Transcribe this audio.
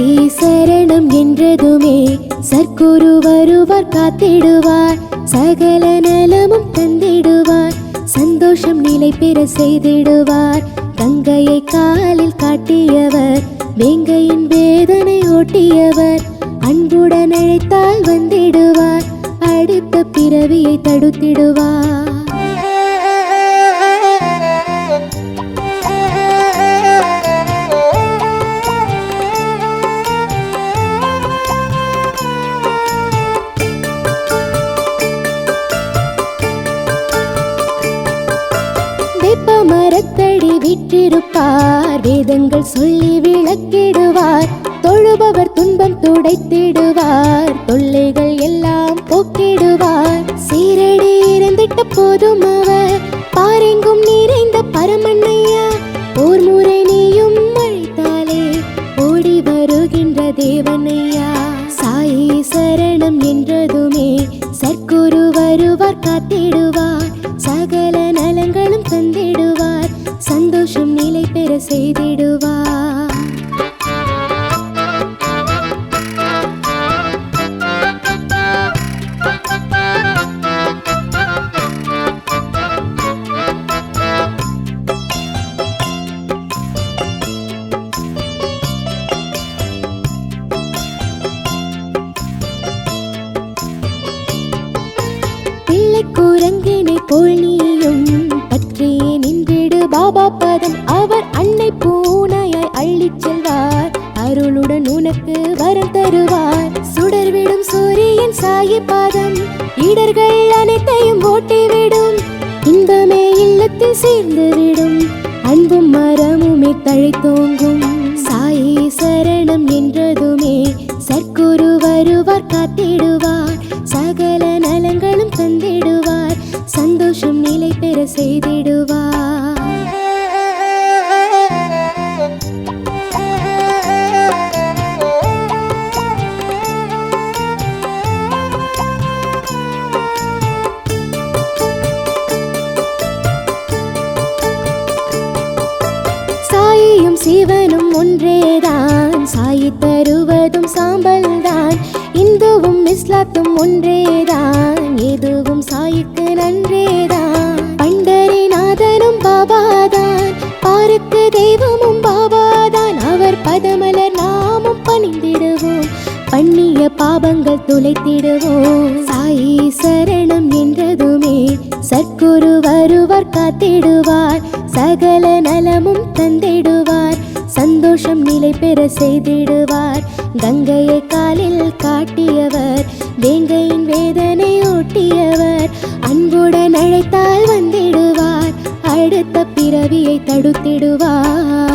சரணம் என்றதுமே சர்க்குரு வருவார் காத்திடுவார். சகல நலமும் தந்திடுவார். சந்தோஷம் நிலை பெற செய்திடுவார். கங்கையை காலில் காட்டியவர் வேங்கையின் வேதனை ஓட்டியவர். அன்புடன் அழைத்தால் வந்திடுவார். அடுத்த பிறவியை தடுத்திடுவார். மரத்தடி விற்றிருப்பார் வேதங்கள் சொல்லி விளக்கிடுவார். தொழுபவர் துன்பம் துடைத்திடுவார். தொல்லைகள் எல்லாம் போக்கிடுவார். சீரடி இருந்திட்ட போதும் அவர். பாரெங்கும் நிறைந்த பரமண்ணையா ஓர் முறை நீயும் அழைத்தாலே ஓடி வருகின்ற தேவனையா. தோழியும் போல் நின்றிடு. பாபா பதம் அவர் அன்னை பூனையாய் அள்ளிச் செல்வார். அருளுடன் உனக்கு வரம் தருவார். சுடர்விடும் சூரியன் சாயி பாதம். இடர்கள் அனைத்தையும் ஓட்டிவிடும். இன்பமே இல்லத்தில் சேர்ந்துவிடும். அன்பும் மரமுமே தழைத்தோங்கும். சாயி சரணம் என்றதுமே சர்க்குரு வருவார் காத்திடுவார். சகல நலங்களும் தந்திடுவார் சந்தோஷம் நிலை பெற செய்திடுவா. சாயியும் சிவனும் ஒன்றேதான். சாயி தருவதும் சாம்பல் தான் இந்துவும் இஸ்லாத்தும் ஒன்றே பாபாதான் அவர் பதமலர் நாமும் பணிந்திடுவோம். பண்ணிய பாபங்கள் துளைத்திடுவோம். சாயி சரணம் என்றதுமே சற்குரு வருவார் காத்திடுவார். சகல நலமும் தந்திடுவார். சந்தோஷம் நிலை பெற செய்திடுவார். கங்கையை காலில் காட்டியவர் வேங்கையின் வேதனை ஓட்டியவர் அன்புடன் அழைத்தால் வந்திடுவார். அடுத்த பிறவியை தடுத்திடுவார்.